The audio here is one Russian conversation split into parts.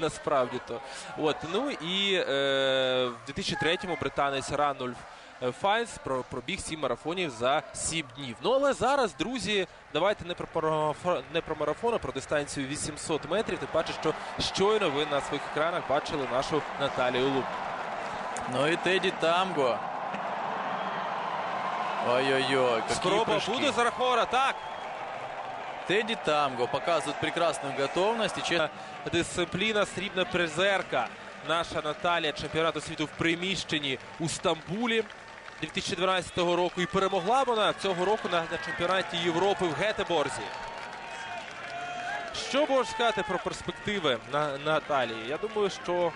Насправді то. От, ну і е, в 2003-му британець Ранульф е, Файнс про- пробіг сім марафонів за сім днів. Ну але зараз, друзі, давайте не про не про марафон, а про дистанцію 800 метрів. Тим паче, що щойно ви на своїх екранах бачили нашу Наталію Луп. Ну и Тедди Тамго. Ой-ой-ой, Спроба прыжки. буде зарахована. Так, Тедди Тамго показывает прекрасную готовность. И честно, дисципліна срібна призерка. Наша Наталія чемпіонату світу в приміщенні у Стамбулі 2012 року. І перемогла вона цього року на, на чемпіонаті Європи в Гетеборзі. Що можеш сказати про перспективи на Наталії? Я думаю, що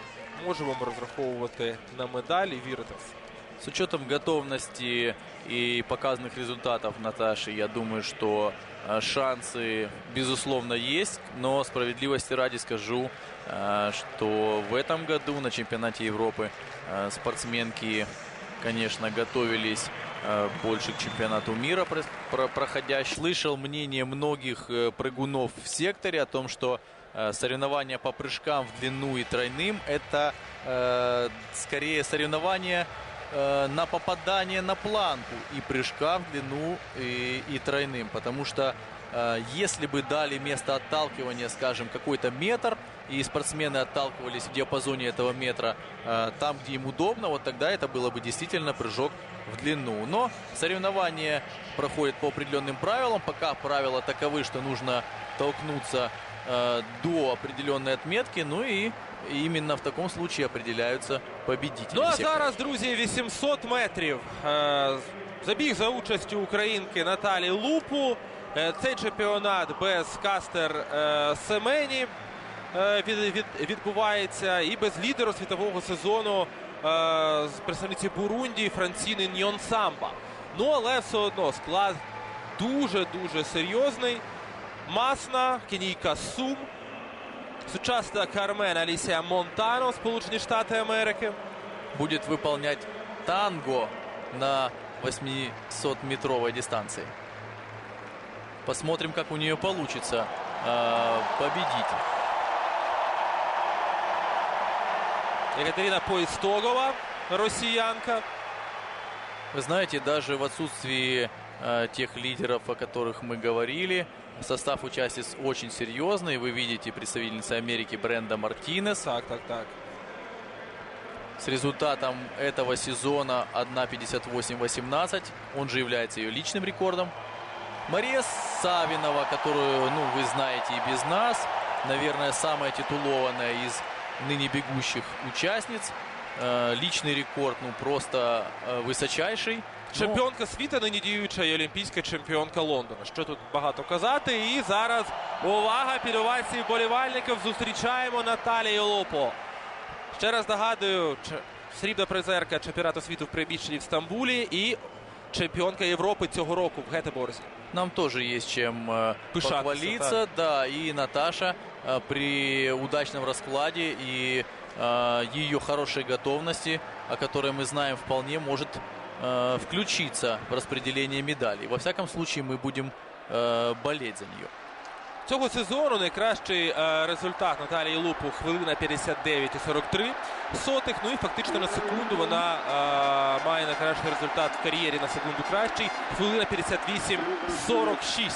можемо ми розраховувати на медалі і вірити в це. с учетом готовности и показанных результатов Наташи, я думаю, что э, шансы, безусловно, есть. Но справедливости ради скажу, э, что в этом году на чемпионате Европы э, спортсменки, конечно, готовились э, больше к чемпионату мира проходящий. Слышал мнение многих э, прыгунов в секторе о том, что э, соревнования по прыжкам в длину и тройным это э, скорее соревнования э, на попадание на планку и прыжка в длину и, и тройным. Потому что э, если бы дали место отталкивания, скажем, какой-то метр, и спортсмены отталкивались в диапазоне этого метра э, там, где им удобно, вот тогда это было бы действительно прыжок в длину. Но соревнования проходят по определенным правилам. Пока правила таковы, что нужно толкнуться э, до определенной отметки. Ну и именно в таком случае определяются победители. Ну а зараз, друзі, 800 метрів. Е, Забіг за участю українки Наталі Лупу. Е, Цей чемпіонат без кастер е, Семені від, від, відбувається і без лідеру світового сезону з представниці Бурунді Франціни Ньонсамба. Ну але все одно склад дуже-дуже серйозний. Масна, Кенійка Сум, сучасна Кармен Алісія Монтано, Сполучені Штати Америки. будет выполнять танго на 800-метровой дистанции. Посмотрим, как у нее получится э, победить. Екатерина Поїстогова, росіянка. Вы знаете, даже в отсутствии э, тех лидеров, о которых мы говорили, состав участниц очень серьезный. Вы видите представительница Америки Бренда Мартинес. Так, так, так. С результатом этого сезона 1.58.18. Он же является ее личным рекордом. Мария Савинова, которую, ну, вы знаете и без нас. Наверное, самая титулованная из ныне бегущих участниц. Э, личный рекорд, ну, просто э, высочайший. Ну, Чемпіонка світу, нині діюча і олімпійська чемпіонка Лондона. Що тут багато казати. І зараз увага під овації вболівальників. Зустрічаємо Наталію Лопо. Ще раз нагадую, ч- срібна призерка чемпіонату світу в приміщенні в Стамбулі і чемпіонка Європи цього року в Гетеборзі. Нам тоже есть чем э, Пышаться, похвалиться, да. И Наташа э, при удачном раскладе и э, ее хорошей готовности, о которой мы знаем вполне, может э, включиться в распределение медалей. Во всяком случае, мы будем э, болеть за нее. Цього сезону найкращий е, результат Наталії Лупу хвилина 59,43 сотих. Ну і фактично на секунду вона е, має найкращий результат в кар'єрі на секунду кращий. Хвилина 58,46.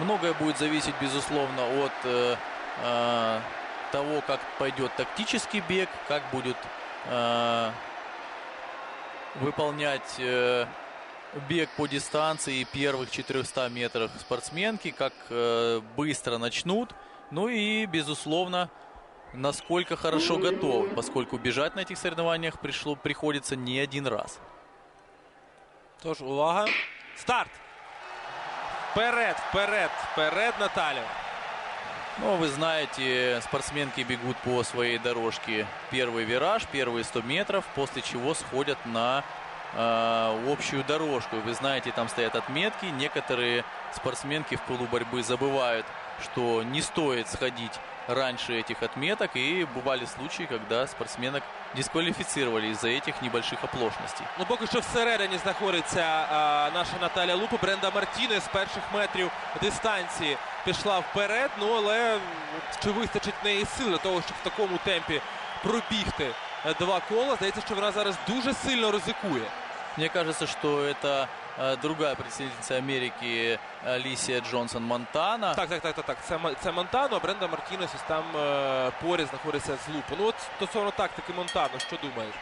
Многое будет зависеть, безусловно, от э, э, того, как пойдет тактический бег, как будет э, выполнять э, бег по дистанции первых 400 метрах спортсменки, как э, быстро начнут. Ну и, безусловно, насколько хорошо готовы, поскольку бежать на этих соревнованиях пришло, приходится не один раз. Тож, увага. Старт! Вперед, вперед, вперед, Наталю. Ну, вы знаете, спортсменки бегут по своей дорожке первый вираж, первые 100 метров, после чего сходят на э, общую дорожку. Вы знаете, там стоят отметки. Некоторые спортсменки в полу борьбы забывают, что не стоит сходить раньше этих отметок. И бывали случаи, когда спортсменок дисквалифицировали из-за этих небольших оплошностей. Ну, поки що всередині знаходиться а, наша Наталя Лупа. Бренда Мартіне з перших метрів дистанції пішла вперед. Ну, але от чи вистачить в неї сил для того, щоб в такому темпі пробігти е, два кола? Здається, що вона зараз дуже сильно ризикує. Мне кажется, что это э, другая представительница Америки Алисия Джонсон-Монтана. Так, так, так, так, так. Це, це Монтано, а Бренда Мартінес ось там е, поряд знаходиться з Лупу. Ну, от стосовно тактики Монтано, що думаєш?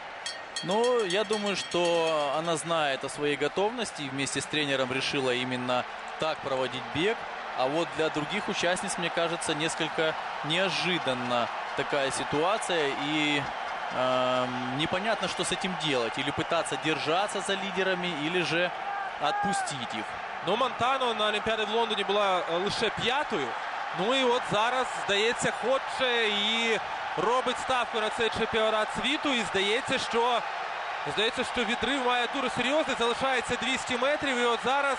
Ну, я думаю, что она знает о своей готовности и вместе с тренером решила именно так проводить бег. А вот для других участниц, мне кажется, несколько неожиданна такая ситуация. И эм, непонятно, что с этим делать. Или пытаться держаться за лидерами, или же отпустить их. Ну, Монтано на Олімпіаді в Лондоні була е, лише п'ятою. Ну і от зараз, здається, хоче і робить ставку на цей чемпіонат світу. І здається, що здається, що відрив має дуже серйозний. Залишається 200 метрів. І от зараз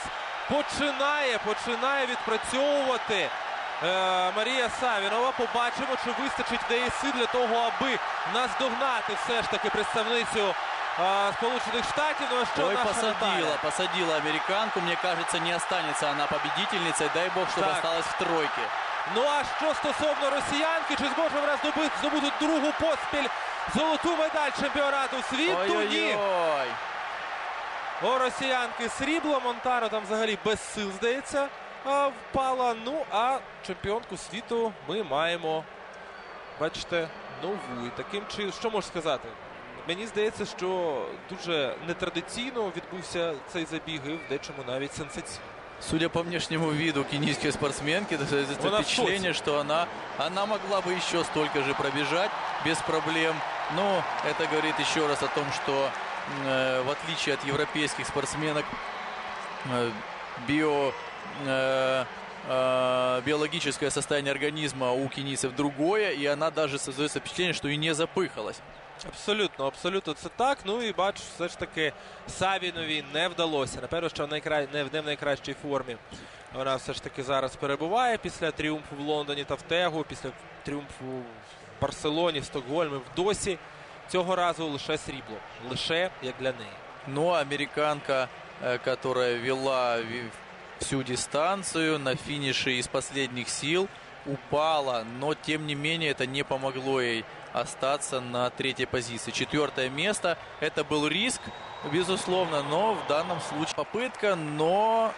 починає, починає відпрацьовувати е, Марія Савінова. Побачимо, чи вистачить сил для того, аби наздогнати все ж таки представницю Сполучених Штатів. Ну а що Ой, посадила, посадила американку. Мне кажется, не останется она победительницей. Дай бог, чтобы Так. осталась в тройке. Ну а що стосовно росіянки, чи зможе вона здобути, здобути другу поспіль золоту медаль чемпіонату світу? Ні. Ой-ой-ой. У росіянки срібло, Монтаро там взагалі без сил, здається, впала. Ну а чемпіонку світу ми маємо, бачите, нову. І таким чином, що можу сказати? Мені здається, що дуже нетрадиційно відбувся цей забіг і в дечому навіть сенсаційно. Судя по внешнему виду кенийской спортсменки, то есть это Она в впечатление, что она, она могла бы еще столько же пробежать без проблем. Но это говорит еще раз о том, что э, в отличие от европейских спортсменок, э, био, э, э, биологическое состояние организма у кенийцев другое, и она даже создается впечатление, что и не запыхалась. Абсолютно, абсолютно це так. Ну і бачу, все ж таки Савінові не вдалося. Напевно, що в найкра... не, не в найкращій формі. Вона все ж таки зараз перебуває після тріумфу в Лондоні та в Тегу, після тріумфу в Барселоні, в Стокгольмі, в Досі. Цього разу лише срібло. Лише як для неї. Но американка, э, которая вела всю дистанцию на финише из последних сил, упала, но тем не менее это не помогло ей остаться на третьей позиции. Четвертое место, это был риск, безусловно, но в данном случае попытка, но